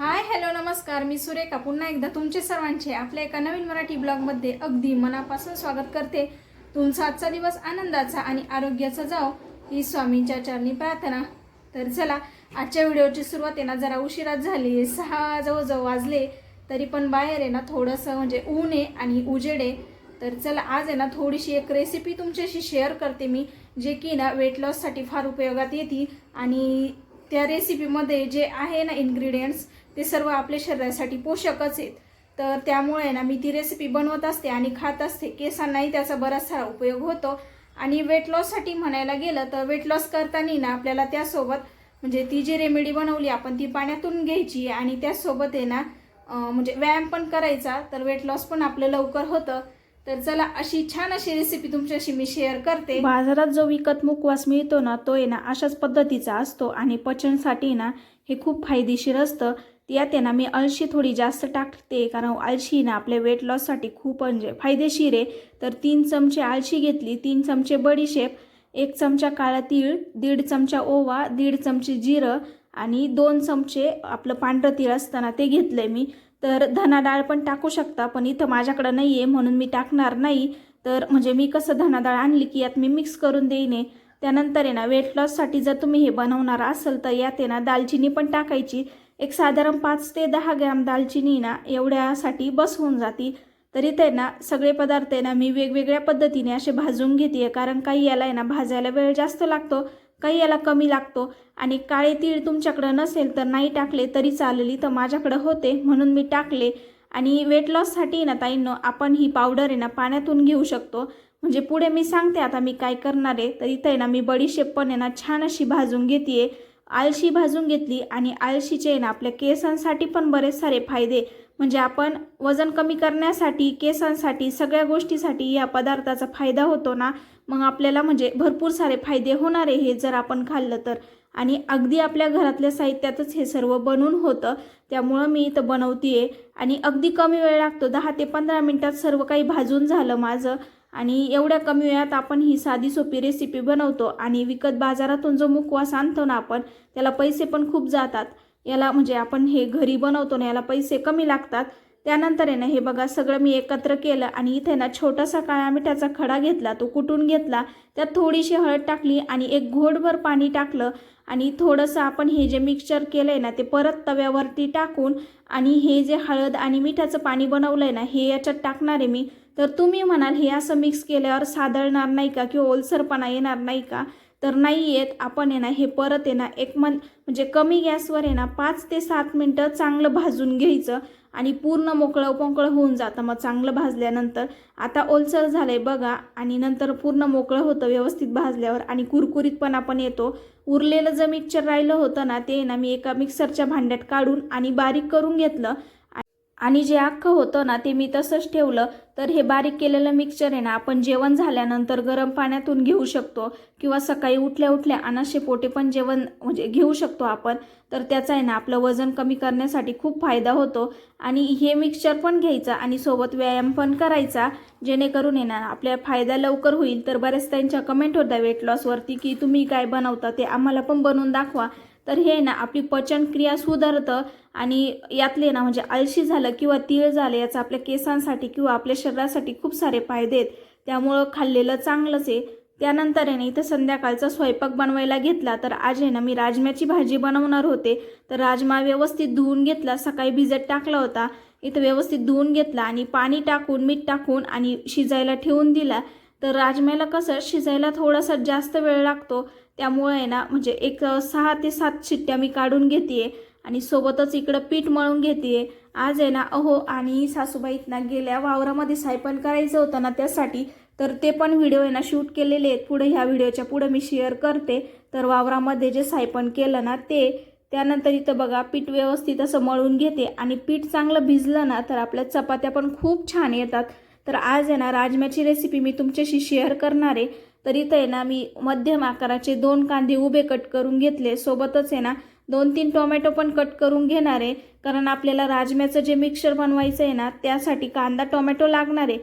Hi hello नमस्कार. मी सुरेखा. पुन्हा एकदा तुमचे सर्वांचे आपल्या एका नवीन मराठी ब्लॉगमध्ये अगदी मनापासून स्वागत करते. तुमचा आजचा दिवस आनंदाचा आणि आरोग्याचा जाओ ही स्वामींच्या चरणी प्रार्थना. तर चला आजच्या व्हिडिओची सुरुवात आहे ना जरा उशिरात झाली आहे. सहा जवळजवळ वाजले तरी पण बाहेर आहे ना थोडंसं म्हणजे ऊन आहे आणि उजेड आहे. तर चला आज आहे ना थोडीशी एक रेसिपी तुमच्याशी शेअर करते मी जे की ना वेट लॉससाठी फार उपयोगात येते. आणि त्या रेसिपीमध्ये जे आहे ना इन्ग्रेडियंट्स ते सर्व आपल्या शरीरासाठी पोषकच आहेत. तर त्यामुळे ना मी ती रेसिपी बनवत असते आणि खात असते. केसांनाही त्याचा बराचसा उपयोग होतो. आणि वेट लॉससाठी म्हणायला गेलं तर वेट लॉस करताना ना आपल्याला त्यासोबत म्हणजे ती जी रेमेडी बनवली आपण ती पाण्यातून घ्यायची आणि त्यासोबत आहे ना म्हणजे व्यायाम पण करायचा. तर वेट लॉस पण आपलं लवकर होतं. तर चला अशी छान अशी रेसिपी तुमच्याशी मी शेअर करते. बाजारात जो विकत मुखवास मिळतो ना तो आहे ना अशाच पद्धतीचा असतो. आणि पचनसाठी ना हे खूप फायदेशीर असतं. यात आहे ना मी अळशी थोडी जास्त टाकते कारण अळशी ना आपल्या वेट लॉससाठी खूप म्हणजे फायदेशीर आहे. तर तीन चमचे अळशी घेतली तीन चमचे बडीशेप एक चमचा काळा तीळ दीड चमचा ओवा दीड चमचे जिरं आणि दोन चमचे आपलं पांढरं तीळ असताना ते घेतलंय मी. तर धना डाळ पण टाकू शकता पण इथं माझ्याकडं नाही आहे म्हणून मी टाकणार नाही. तर म्हणजे मी कसं धना डाळ आणली की यात मी मिक्स करून देईन. त्यानंतर आहे ना वेट लॉससाठी जर तुम्ही हे बनवणार असाल तर यात आहे ना दालचिनी पण टाकायची. एक साधारण पाच ते दहा ग्रॅम दालचिनी ना एवढ्यासाठी बस होऊन जाती. तरी ते ना सगळे पदार्थ आहे ना मी वेगवेगळ्या पद्धतीने असे भाजून घेते कारण काही याला आहे ना भाजायला वेळ जास्त लागतो काही याला कमी लागतो. आणि काळे तीळ तुमच्याकडं नसेल तर नाही टाकले तरी चालली तर माझ्याकडं होते म्हणून मी टाकले. आणि वेट लॉससाठी ना ताईंनो आपण ही पावडर आहे ना पाण्यातून घेऊ शकतो. म्हणजे पुढे मी सांगते आता मी काय करणार आहे. तर इथं आहे ना मी बडीशेप पण आहे ना छान अशी भाजून घेते आळशी भाजून घेतली आणि आळशीचे ना आपल्या केसांसाठी पण बरेच सारे फायदे. म्हणजे आपण वजन कमी करण्यासाठी केसांसाठी सगळ्या गोष्टीसाठी या पदार्थाचा फायदा होतो ना मग आपल्याला म्हणजे भरपूर सारे फायदे होणार आहे हे जर आपण खाल्लं तर. आणि अगदी आपल्या घरातल्या साहित्यातच हे सर्व बनवून होतं त्यामुळं मी इथं बनवते आणि अगदी कमी वेळ लागतो दहा ते पंधरा मिनटात सर्व काही भाजून झालं माझं. आणि एवढ्या कमी वेळात आपण ही साधी सोपी रेसिपी बनवतो आणि विकत बाजारातून जो मुखवास आणतो ना आपण त्याला पैसे पण खूप जातात. याला म्हणजे आपण हे घरी बनवतो ना याला पैसे कमी लागतात. त्यानंतर आहे ना हे बघा सगळं मी एकत्र केलं आणि इथे ना छोटासा काळ्या मिठाचा खडा घेतला तो कुटून घेतला. त्यात थोडीशी हळद टाकली आणि एक घोटभर पाणी टाकलं आणि थोडंसं आपण हे जे मिक्सचर केलं आहे ना ते परत तव्यावरती टाकून आणि हे जे हळद आणि मिठाचं पाणी बनवलं आहे ना हे याच्यात टाकणार आहे मी. तर तुम्ही म्हणाल हे असं मिक्स केल्यावर सादळणार नाही का किंवा ओलसरपणा येणार नाही का? तर नाही येत. आपण आहे ना हे परत आहे ना एक मन म्हणजे कमी गॅसवर आहे ना पाच ते सात मिनटं चांगलं भाजून घ्यायचं आणि पूर्ण मोकळं पोकळं होऊन जातं. मग चांगलं भाजल्यानंतर आता ओलसर झालं आहे बघा आणि नंतर पूर्ण मोकळं होतं व्यवस्थित भाजल्यावर आणि कुरकुरीतपणा पण येतो. उरलेलं जे मिक्सचर राहिलं होतं ना ते ना मी एका मिक्सरच्या भांड्यात काढून आणि बारीक करून घेतलं. आणि जे अख्खं होतं ना ते मी तसंच ठेवलं. तर हे बारीक केलेलं मिक्सचर आहे ना आपण जेवण झाल्यानंतर गरम पाण्यातून घेऊ शकतो. किंवा सकाळी उठल्या उठल्या अनाशे पोटे पण जेवण म्हणजे घेऊ शकतो आपण. तर त्याचा आहे ना आपलं वजन कमी करण्यासाठी खूप फायदा होतो. आणि हे मिक्सचर पण घ्यायचं आणि सोबत व्यायाम पण करायचा. जेणेकरून आहे ना आपल्या फायदा लवकर होईल. तर बऱ्याच त्यांच्या कमेंट होत्या वेट लॉसवरती की तुम्ही काय बनवता ते आम्हाला पण बनवून दाखवा. तर हे ना आपली पचनक्रिया सुधारतं आणि यातले ना म्हणजे आळशी झालं किंवा तीळ झालं याचा आपल्या केसांसाठी किंवा आपल्या शरीरासाठी खूप सारे फायदे आहेत. त्यामुळं खाल्लेलं चांगलंच आहे. त्यानंतर आहे ना इथं संध्याकाळचा स्वयंपाक बनवायला घेतला तर आज आहे ना मी राजम्याची भाजी बनवणार होते. तर राजमा व्यवस्थित धुवून घेतला सकाळी भिजत टाकला होता. इथं व्यवस्थित धुवून घेतला आणि पाणी टाकून मीठ टाकून आणि शिजायला ठेवून दिला. तर राजम्याला कसं शिजायला थोडासा जास्त वेळ लागतो. त्यामुळे आहे ना म्हणजे एक सहा ते सात शिट्ट्या मी काढून घेते आणि सोबतच इकडं पीठ मळून घेते आज आहे ना अहो आणि सासूबाईत ना गेल्या वावरामध्ये सायपन करायचं होतं ना त्यासाठी तर ते पण व्हिडिओ आहे ना शूट केलेले आहेत. पुढे ह्या व्हिडिओच्या पुढे मी शेअर करते. तर वावरामध्ये जे सायपन केलं ना ते त्यानंतर इथं बघा पीठ व्यवस्थित असं मळून घेते आणि पीठ चांगलं भिजलं ना तर आपल्या चपात्या पण खूप छान येतात. तर आज आहे ना राजम्याची रेसिपी मी तुमच्याशी शेअर करणार आहे. तर इथं आहे ना मी मध्यम आकाराचे दोन कांदे उभे कट करून घेतले. सोबतच आहे ना दोन तीन टोमॅटो पण कट करून घेणार आहे. कारण आपल्याला राजम्याचं जे मिक्सर बनवायचं आहे ना त्यासाठी कांदा टोमॅटो लागणार आहे.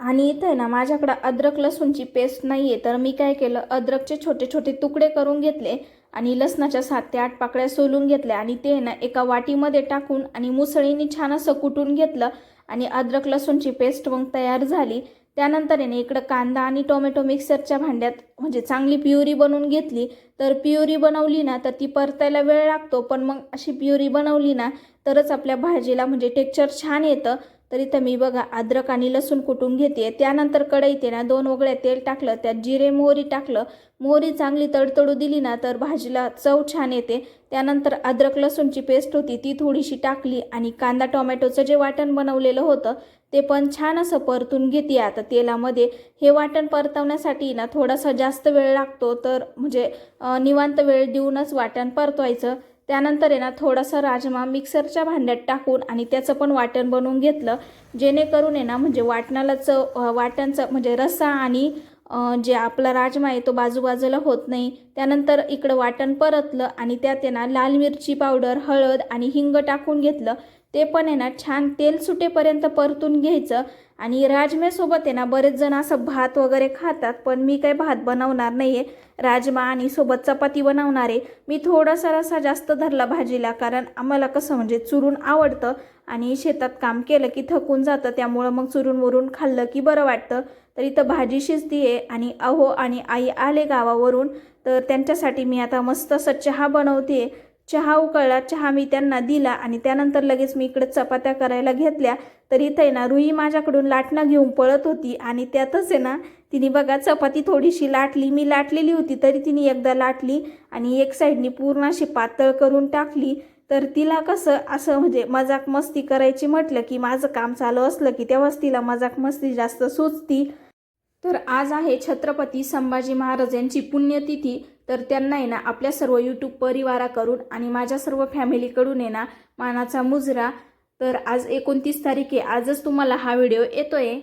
आणि इथं आहे ना माझ्याकडं अद्रक लसूणची पेस्ट नाही आहे तर मी काय केलं अद्रकचे छोटे छोटे तुकडे करून घेतले आणि लसणाच्या सात ते आठ पाकळ्या सोलून घेतल्या. आणि ते ना एका वाटीमध्ये टाकून आणि मुसळीने छान असं कुटून घेतलं आणि अद्रक लसूणची पेस्ट मग तयार झाली. त्यानंतर आहे ना इकडं कांदा आणि टोमॅटो मिक्सरच्या भांड्यात म्हणजे चांगली प्युरी बनवून घेतली. तर प्युरी बनवली ना तर ती परतायला वेळ लागतो. पण मग अशी प्युरी बनवली ना तरच आपल्या भाजीला म्हणजे टेक्चर छान येतं. तर इथं मी बघा अद्रक आणि लसूण कुटून घेते. त्यानंतर कढईत ना दोन वगळ्या तेल टाकलं त्यात जिरे मोहरी टाकलं. मोहरी चांगली तडतडू दिली ना तर भाजीला चव छान येते. त्यानंतर अद्रक लसूणची पेस्ट होती ती थोडीशी टाकली आणि कांदा टोमॅटोचं जे वाटण बनवलेलं होतं ते पण छान असं परतून घेते. आता तेलामध्ये हे वाटण परतवण्यासाठी ना थोडासा जास्त वेळ लागतो तर म्हणजे निवांत वेळ देऊनच वाटण परतवायचं. त्यानंतर आहे ना थोडासा राजमा मिक्सरच्या भांड्यात टाकून आणि त्याचं पण वाटण बनवून घेतलं. जेणेकरून आहे ना म्हणजे वाटणाला चव वाटणचं म्हणजे रस्सा आणि जे आपला राजमा आहे तो बाजूबाजूला होत नाही. त्यानंतर इकडं वाटण परतलं आणि त्यात आहे ना लाल मिरची पावडर हळद आणि हिंग टाकून घेतलं. ते पण आहे ना छान तेल सुटेपर्यंत परतून घ्यायचं आणि राजम्यासोबत आहे ना बरेच जण असं भात वगैरे खातात पण मी काही भात बनवणार नाही आहे राजमा आणि सोबत चपाती बनवणार आहे. मी थोडासा रसा जास्त धरला भाजीला कारण आम्हाला कसं म्हणजे चुरून आवडतं आणि शेतात काम केलं की थकून जातं त्यामुळं मग चुरून मुरून खाल्लं की बरं वाटतं. तर इथं भाजी शिजती आहे आणि अहो आणि आई आले गावावरून तर त्यांच्यासाठी मी आता मस्त असं चहा बनवते चहा उकळला चहा मी त्यांना दिला आणि त्यानंतर लगेच मी इकडे चपात्या करायला घेतल्या. तर इथं आहे ना रुई माझ्याकडून लाटणं घेऊन पळत होती आणि त्यातच आहे ना तिने बघा चपाती थोडीशी लाटली. मी लाटलेली होती तरी तिने एकदा लाटली आणि एक साईडनी पूर्ण अशी पातळ करून टाकली. तर तिला कसं असं म्हणजे मजाक मस्ती करायची म्हटलं की माझं काम चालू असलं की तेव्हाच तिला मजाक मस्ती जास्त सुचती. तर आज आहे छत्रपती संभाजी महाराज यांची पुण्यतिथी. तर त्यांना आहे ना आपल्या सर्व यूट्यूब परिवाराकडून आणि माझ्या सर्व फॅमिलीकडून आहे ना मानाचा मुजरा. तर आज एकोणतीस तारीख आहे आजच तुम्हाला हा व्हिडिओ येतोय.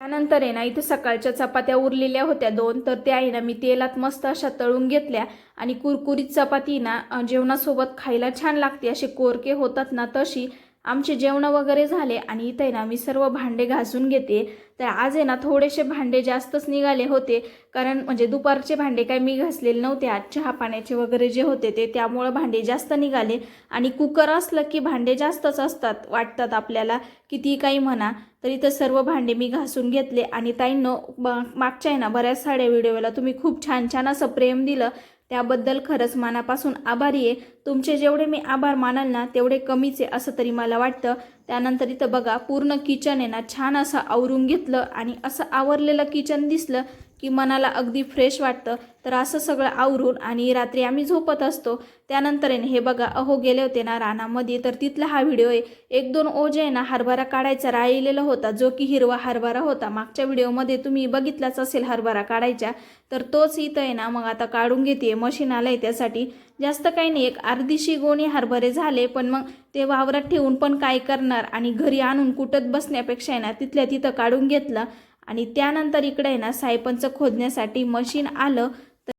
त्यानंतर आहे ना इथं सकाळच्या चपात्या उरलेल्या होत्या दोन. तर त्या आहे ना मी तेलात मस्त अशा तळून घेतल्या. आणि कुरकुरीत चपाती ना जेवणासोबत खायला छान लागते. असे कोरके होतात ना तशी. आमचे जेवणं वगैरे झाले आणि इथे आहे ना मी सर्व भांडे घासून घेते. तर आज आहे ना थोडेसे भांडे जास्तच निघाले होते. कारण म्हणजे दुपारचे भांडे काय मी घासलेले नव्हते. आज चहा पाण्याचे वगैरे जे होते ते त्यामुळं भांडे जास्त निघाले. आणि कुकर असलं की भांडे जास्तच असतात वाटतात आपल्याला. किती काही म्हणा तर इथं सर्व भांडे मी घासून घेतले. आणि ताईंनो मागच्या आहे ना बऱ्याच साड्या व्हिडिओला तुम्ही खूप छान छान असं प्रेम दिलं. त्याबद्दल खरंच मनापासून आभारी आहे. तुमचे जेवढे मी आभार मानाल ना तेवढे कमीच आहे असं तरी मला वाटतं. त्यानंतर इथं बघा पूर्ण किचन आहे ना छान असं आवरून घेतलं आणि असं आवरलेलं किचन दिसलं की मनाला अगदी फ्रेश वाटतं. तर असं सगळं आवरून आणि रात्री आम्ही झोपत असतो. त्यानंतर आहे ना हे बघा अहो गेले होते ना रानामध्ये. तर तिथला हा व्हिडिओ आहे. एक दोन ओझे आहे ना हरभरा काढायचा राहिलेला होता. जो की हिरवा हरभरा होता. मागच्या व्हिडिओमध्ये तुम्ही बघितलाच असेल हरभरा काढायचा. तर तोच इथं आहे ना मग आता काढून घेते मशीन आलं आहे त्यासाठी. जास्त काही नाही. एक अर्धीशी गोणी हरभरे झाले. पण मग ते वावरात ठेवून पण काय करणार? आणि घरी आणून कुटत बसण्यापेक्षा आहे ना तिथल्या तिथं काढून घेतलं. आणि त्यानंतर इकडे आहे ना सायपंच खोदण्यासाठी मशीन आलं तर-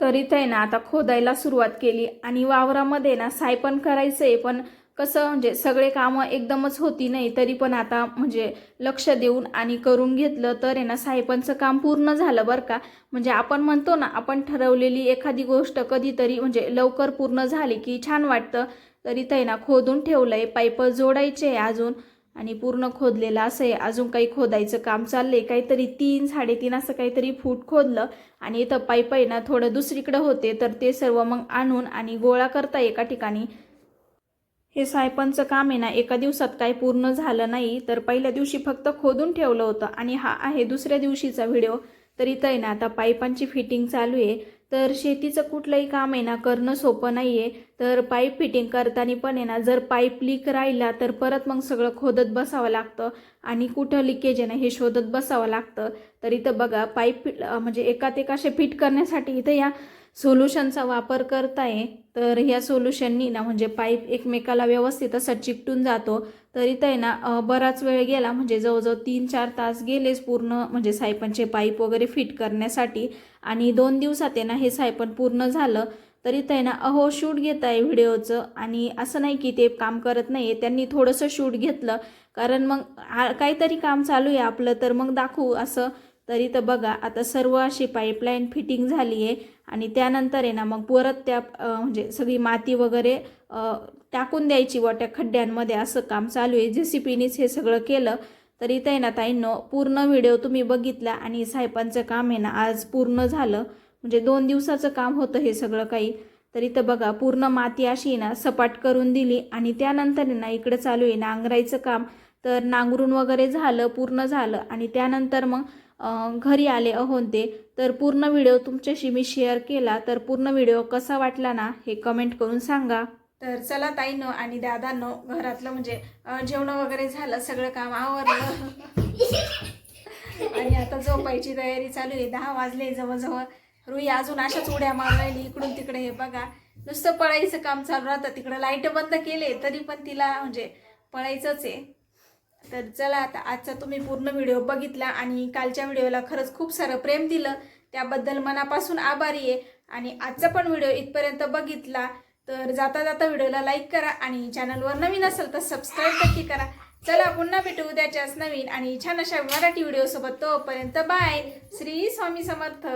तर इथं आहे ना आता खोदायला सुरुवात केली. आणि वावरामध्ये ना सायपन करायचं आहे पण कसं म्हणजे सगळे कामं एकदमच होती नाही तरी पण आता म्हणजे लक्ष देऊन आणि करून घेतलं तर आहे ना साहेबांचं काम पूर्ण झालं बरं का. म्हणजे आपण म्हणतो ना आपण ठरवलेली एखादी गोष्ट कधीतरी म्हणजे लवकर पूर्ण झाली की छान वाटतं. तर इथं आहे ना खोदून ठेवलं आहे पाईप जोडायचे अजून. आणि पूर्ण खोदलेलं असं आहे. अजून काही खोदायचं काम चाललंय. काहीतरी तीन साडेतीन असं काहीतरी फूट खोदलं आणि इथं पाईप आहे ना थोडं दुसरीकडं होते तर ते सर्व मग आणून आणि गोळा करता एका ठिकाणी. हे सायपनचं काम आहे ना एका दिवसात काही पूर्ण झालं नाही तर पहिल्या दिवशी फक्त खोदून ठेवलं होतं. आणि हा आहे दुसऱ्या दिवशीचा व्हिडिओ. तर इथं आहे ना आता पाईपांची फिटिंग चालू आहे. तर शेतीचं कुठलंही काम आहे ना करणं सोपं नाही आहे तर पाईप फिटिंग करताना पण आहे ना जर पाईप लीक राहिला तर परत मग सगळं खोदत बसावं लागतं. आणि कुठं लिकेज आहे ना हे शोधत बसावं लागतं. तर इथं बघा पाईप म्हणजे एकात एक असे फिट करण्यासाठी इथं या सोल्युशनचा वापर करताय. तर ह्या सोल्युशननी ना म्हणजे पाईप एकमेकाला व्यवस्थित असं चिकटून जातो. तर इथं आहे ना बराच वेळ गेला म्हणजे जवळजवळ तीन चार तास गेलेच पूर्ण म्हणजे सायपनचे पाईप वगैरे फिट करण्यासाठी. आणि दोन दिवसात आहे ना हे सायपन पूर्ण झालं तर ते आहे ना अहो शूट घेत आहे व्हिडिओचं आणि असं नाही की ते काम करत नाही आहे त्यांनी थोडंसं शूट घेतलं. कारण मग आ- काहीतरी काम चालू आहे आपलं तर मग दाखवू असं. तरी तर बघा आता सर्व अशी पाईपलाईन फिटिंग झाली आहे आणि त्यानंतर आहे ना मग परत त्या म्हणजे सगळी माती वगैरे टाकून द्यायची व त्या खड्ड्यांमध्ये असं काम चालू आहे. जे सी पीनीच हे सगळं केलं. तर इथं आहे ना ताईंनो पूर्ण व्हिडिओ तुम्ही बघितला आणि साहेबांचं काम आहे ना आज पूर्ण झालं. म्हणजे दोन दिवसाचं काम होतं हे सगळं काही. तर इथं बघा पूर्ण माती अशी आहे ना सपाट करून दिली आणि त्यानंतर ना इकडे चालू आहे नांगरायचं काम. तर नांगरून वगैरे झालं पूर्ण झालं आणि त्यानंतर मग घरी आले अहोन ते. तर पूर्ण व्हिडिओ तुमच्याशी मी शेअर केला. तर पूर्ण व्हिडिओ कसा वाटला ना हे कमेंट करून सांगा. तर चला ताईनो आणि दादांनो घरातलं म्हणजे जेवण वगैरे झालं सगळं काम आवरलं. आणि आता झोपायची तयारी चालू आहे. दहा वाजले जवळजवळ. रुई अजून अशाच उड्या मारायली इकडून तिकडे. हे बघा नुसतं पळायचं काम चालू राहतं. तिकडं लाइट बंद केले तरी पण तिला म्हणजे पळायचंच आहे. तर चला आता आजचा तुम्ही पूर्ण व्हिडिओ बघितला आणि कालच्या व्हिडिओला खरंच खूप सारं प्रेम दिलं. त्याबद्दल मनापासून आभारी आहे. आणि आजचा पण व्हिडिओ इथपर्यंत बघितला. तर जाता जाता व्हिडिओला लाईक करा आणि चॅनलवर नवीन असेल तर सबस्क्राईब नक्की करा. चला पुन्हा भेटू उद्याच्याच नवीन आणि छान अशा मराठी व्हिडिओसोबत तोपर्यंत बाय. श्री स्वामी समर्थ.